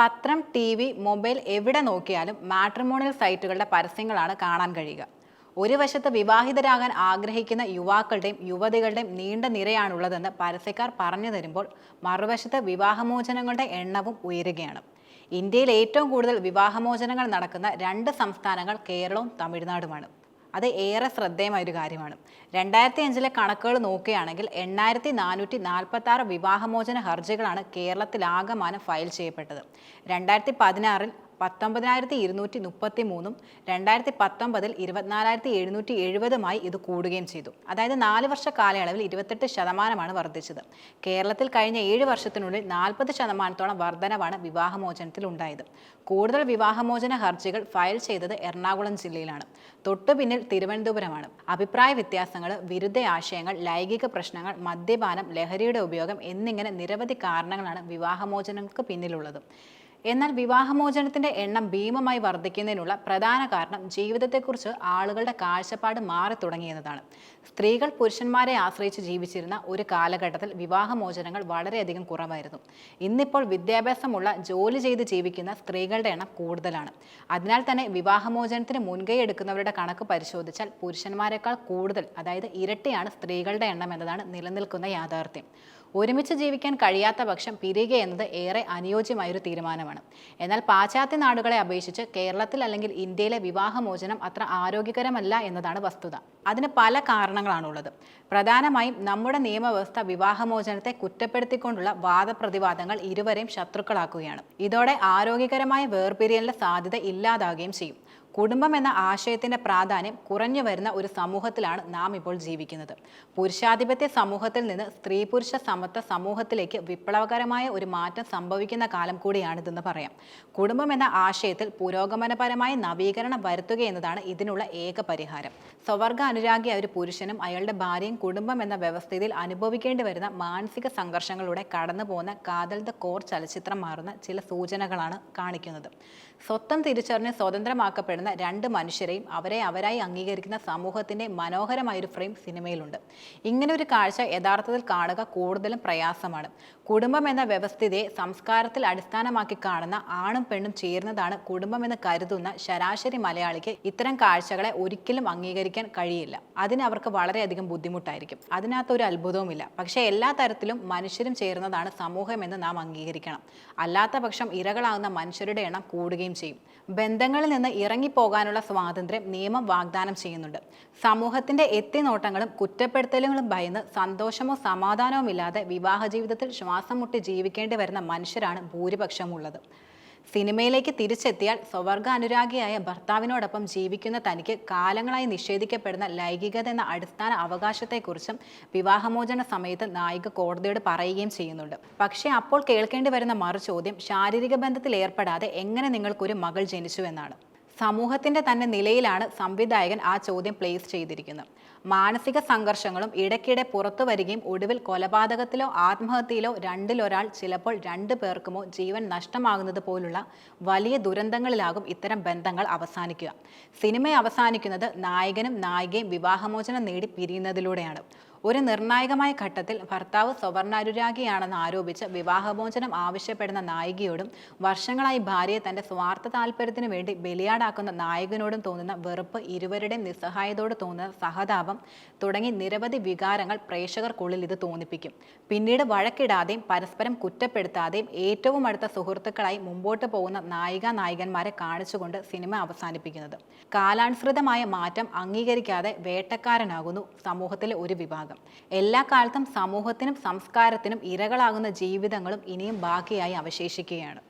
പത്രം T V mobile എവിടെ നോക്കിയാലും മാട്രിമോണിയൽ സൈറ്റുകളുടെ പരസ്യങ്ങളാണ് കാണാൻ കഴിയുക. ഒരു വശത്ത് വിവാഹിതരാകാൻ ആഗ്രഹിക്കുന്ന യുവാക്കളുടെയും യുവതികളുടെയും നീണ്ട നിരയാണുള്ളതെന്ന് പരസ്യക്കാർ പറഞ്ഞു തരുമ്പോൾ മറുവശത്ത് വിവാഹമോചനങ്ങളുടെ എണ്ണവും ഉയരുകയാണ്. ഇന്ത്യയിൽ ഏറ്റവും കൂടുതൽ വിവാഹമോചനങ്ങൾ നടക്കുന്ന രണ്ട് സംസ്ഥാനങ്ങൾ കേരളവും തമിഴ്നാടുമാണ്. അത് ഏറെ ശ്രദ്ധേയമായ ഒരു കാര്യമാണ്. രണ്ടായിരത്തി അഞ്ചിലെ കണക്കുകൾ നോക്കുകയാണെങ്കിൽ എണ്ണായിരത്തി നാനൂറ്റി നാൽപ്പത്തി ആറ് വിവാഹമോചന ഹർജികളാണ് കേരളത്തിലാകമാനം ഫയൽ ചെയ്യപ്പെട്ടത്. രണ്ടായിരത്തി പതിനാറിൽ പത്തൊമ്പതിനായിരത്തി ഇരുന്നൂറ്റി മുപ്പത്തി മൂന്നും രണ്ടായിരത്തി പത്തൊമ്പതിൽ ഇരുപത്തിനാലായിരത്തി എഴുന്നൂറ്റി എഴുപതുമായി ഇത് കൂടുകയും ചെയ്തു. അതായത് നാല് വർഷ കാലയളവിൽ ഇരുപത്തെട്ട് ശതമാനമാണ് വർദ്ധിച്ചത്. കേരളത്തിൽ കഴിഞ്ഞ ഏഴ് വർഷത്തിനുള്ളിൽ നാൽപ്പത് ശതമാനത്തോളം വർധനവാണ് വിവാഹമോചനത്തിൽ ഉണ്ടായത് കൂടുതൽ വിവാഹമോചന ഹർജികൾ ഫയൽ ചെയ്തത് എറണാകുളം ജില്ലയിലാണ്. തൊട്ടു പിന്നിൽ തിരുവനന്തപുരമാണ്. അഭിപ്രായ വ്യത്യാസങ്ങൾ വിരുദ്ധ ആശയങ്ങൾ ലൈംഗിക പ്രശ്നങ്ങൾ മദ്യപാനം ലഹരിയുടെ ഉപയോഗം എന്നിങ്ങനെ നിരവധി കാരണങ്ങളാണ് വിവാഹമോചനങ്ങൾക്ക് പിന്നിലുള്ളത്. എന്നാൽ വിവാഹമോചനത്തിന്റെ എണ്ണം ഭീമമായി വർദ്ധിക്കുന്നതിനുള്ള പ്രധാന കാരണം ജീവിതത്തെക്കുറിച്ച് ആളുകളുടെ കാഴ്ചപ്പാട് മാറി തുടങ്ങിയെന്നതാണ്. സ്ത്രീകൾ പുരുഷന്മാരെ ആശ്രയിച്ച് ജീവിച്ചിരുന്ന ഒരു കാലഘട്ടത്തിൽ വിവാഹമോചനങ്ങൾ വളരെയധികം കുറവായിരുന്നു. ഇന്നിപ്പോൾ വിദ്യാഭ്യാസമുള്ള ജോലി ചെയ്ത് ജീവിക്കുന്ന സ്ത്രീകളുടെ എണ്ണം കൂടുതലാണ്. അതിനാൽ തന്നെ വിവാഹമോചനത്തിന് മുൻകൈ എടുക്കുന്നവരുടെ കണക്ക് പരിശോധിച്ചാൽ പുരുഷന്മാരെക്കാൾ കൂടുതൽ അതായത് ഇരട്ടിയാണ് സ്ത്രീകളുടെ എണ്ണം എന്നതാണ് നിലനിൽക്കുന്ന യാഥാർത്ഥ്യം. ഒരുമിച്ച് ജീവിക്കാൻ കഴിയാത്ത പക്ഷം പിരിയുക എന്നത് ഏറെ അനുയോജ്യമായൊരു തീരുമാനമാണ്. എന്നാൽ പാശ്ചാത്യ നാടുകളെ അപേക്ഷിച്ച് കേരളത്തിൽ അല്ലെങ്കിൽ ഇന്ത്യയിലെ വിവാഹമോചനം അത്ര ആരോഗ്യകരമല്ല എന്നതാണ് വസ്തുത. അതിന് പല കാരണങ്ങളാണുള്ളത്. പ്രധാനമായും നമ്മുടെ നിയമവ്യവസ്ഥ വിവാഹമോചനത്തെ കുറ്റപ്പെടുത്തിക്കൊണ്ടുള്ള വാദപ്രതിവാദങ്ങൾ ഇരുവരെയും ശത്രുക്കളാക്കുകയാണ്. ഇതോടെ ആരോഗ്യകരമായ വേർപിരിയലിന്റെ സാധ്യത ഇല്ലാതാകുകയും ചെയ്യും. കുടുംബം എന്ന ആശയത്തിന്റെ പ്രാധാന്യം കുറഞ്ഞു വരുന്ന ഒരു സമൂഹത്തിലാണ് നാം ഇപ്പോൾ ജീവിക്കുന്നത്. പുരുഷാധിപത്യ സമൂഹത്തിൽ നിന്ന് സ്ത്രീ പുരുഷ സമത്വ സമൂഹത്തിലേക്ക് വിപ്ലവകരമായ ഒരു മാറ്റം സംഭവിക്കുന്ന കാലം കൂടിയാണിതെന്ന് പറയാം. കുടുംബം എന്ന ആശയത്തിൽ പുരോഗമനപരമായ നവീകരണം വരുത്തുക എന്നതാണ് ഇതിനുള്ള ഏക പരിഹാരം. സ്വവർഗ അനുരാഗിയായ ഒരു പുരുഷനും അയാളുടെ ഭാര്യയും കുടുംബം എന്ന വ്യവസ്ഥയിൽ അനുഭവിക്കേണ്ടി വരുന്ന മാനസിക സംഘർഷങ്ങളിലൂടെ കടന്നു പോകുന്ന കാതൽ ദ കോർ ചലച്ചിത്രം മാറുന്ന ചില സൂചനകളാണ് കാണിക്കുന്നത്. സ്വത്തം തിരിച്ചറിഞ്ഞ് സ്വതന്ത്രമാക്കപ്പെടുന്ന രണ്ട് മനുഷ്യരെയും അവരെ അവരായി അംഗീകരിക്കുന്ന സമൂഹത്തിന്റെ മനോഹരമായൊരു ഫ്രെയിം സിനിമയിലുണ്ട്. ഇങ്ങനെ ഒരു കാഴ്ച യഥാർത്ഥത്തിൽ കാണുക കൂടുതലും പ്രയാസമാണ്. കുടുംബം എന്ന വ്യവസ്ഥിതിയെ സംസ്കാരത്തിൽ അടിസ്ഥാനമാക്കി കാണുന്ന ആണും പെണ്ണും ചേരുന്നതാണ് കുടുംബം എന്ന് കരുതുന്ന ശരാശരി മലയാളിക്ക് ഇത്തരം കാഴ്ചകളെ ഒരിക്കലും അംഗീകരിക്കാൻ കഴിയില്ല. അതിന് അവർക്ക് വളരെയധികം ബുദ്ധിമുട്ടായിരിക്കും. അതിനകത്ത് ഒരു അത്ഭുതവുമില്ല. പക്ഷേ എല്ലാ തരത്തിലും മനുഷ്യരും ചേരുന്നതാണ് സമൂഹം എന്ന് നാം അംഗീകരിക്കണം. അല്ലാത്ത പക്ഷം ഇരകളാകുന്ന മനുഷ്യരുടെ എണ്ണം കൂടുകയും ചെയ്യും. ബന്ധങ്ങളിൽ നിന്ന് ഇറങ്ങിപ്പോകാനുള്ള സ്വാതന്ത്ര്യം നിയമം വാഗ്ദാനം ചെയ്യുന്നുണ്ട്. സമൂഹത്തിന്റെ എത്തിനോട്ടങ്ങളും കുറ്റപ്പെടുത്തലുകളും ഭയന്ന് സന്തോഷമോ സമാധാനവും ഇല്ലാതെ വിവാഹ ജീവിതത്തിൽ ശ്വാസം മുട്ടി ജീവിക്കേണ്ടി വരുന്ന മനുഷ്യരാണ് ഭൂരിപക്ഷമുള്ളത്. സിനിമയിലേക്ക് തിരിച്ചെത്തിയാൽ സ്വവർഗ അനുരാഗിയായ ഭർത്താവിനോടൊപ്പം ജീവിക്കുന്ന തനിക്ക് കാലങ്ങളായി നിഷേധിക്കപ്പെടുന്ന ലൈംഗികത എന്ന അടിസ്ഥാന അവകാശത്തെക്കുറിച്ചും വിവാഹമോചന സമയത്ത് നായിക കോടതിയോട് പറയുകയും ചെയ്യുന്നുണ്ട്. പക്ഷേ അപ്പോൾ കേൾക്കേണ്ടി വരുന്ന മറു ചോദ്യം ശാരീരിക ബന്ധത്തിൽ ഏർപ്പെടാതെ എങ്ങനെ നിങ്ങൾക്കൊരു മകൾ ജനിച്ചു എന്നാണ്. സമൂഹത്തിന്റെ തന്നെ നിലയിലാണ് സംവിധായകൻ ആ ചോദ്യം പ്ലേസ് ചെയ്തിരിക്കുന്നത്. മാനസിക സംഘർഷങ്ങളും ഇടയ്ക്കിടെ പുറത്തു വരികയും ഒടുവിൽ കൊലപാതകത്തിലോ ആത്മഹത്യയിലോ രണ്ടിലൊരാൾ ചിലപ്പോൾ രണ്ടു പേർക്കുമോ ജീവൻ നഷ്ടമാകുന്നത് പോലുള്ള വലിയ ദുരന്തങ്ങളിലാകും ഇത്തരം ബന്ധങ്ങൾ അവസാനിക്കുക. സിനിമ അവസാനിക്കുന്നത് നായകനും നായികയും വിവാഹമോചനം നേടി പിരിയുന്നതിലൂടെയാണ്. ഒരു നിർണായകമായ ഘട്ടത്തിൽ ഭർത്താവ് സവർണാനുരാഗിയാണെന്ന് ആരോപിച്ച് വിവാഹമോചനം ആവശ്യപ്പെടുന്ന നായികയോടും വർഷങ്ങളായി ഭാര്യയെ തന്റെ സ്വാർത്ഥ താല്പര്യത്തിനു വേണ്ടി ബലിയാടാക്കുന്ന നായകനോടും തോന്നുന്ന വെറുപ്പ് ഇരുവരുടെയും നിസ്സഹായതയോട് തോന്നുന്ന സഹതാപം തുടങ്ങി നിരവധി വികാരങ്ങൾ പ്രേക്ഷകർക്കുള്ളിൽ ഇത് തോന്നിപ്പിക്കും. പിന്നീട് വഴക്കിടാതെയും പരസ്പരം കുറ്റപ്പെടുത്താതെയും ഏറ്റവും അടുത്ത സുഹൃത്തുക്കളായി മുമ്പോട്ട് പോകുന്ന നായിക നായകന്മാരെ കാണിച്ചുകൊണ്ട് സിനിമ അവസാനിപ്പിക്കുന്നത്. കാലാനുസൃതമായ മാറ്റം അംഗീകരിക്കാതെ വേട്ടക്കാരനാകുന്നു സമൂഹത്തിലെ ഒരു വിഭാഗം. എല്ലാ കാലത്തും സമൂഹത്തിനും സംസ്കാരത്തിനും ഇരകളാകുന്ന ജീവിതങ്ങളും ഇനിയും ബാക്കിയായി അവശേഷിക്കുകയാണ്.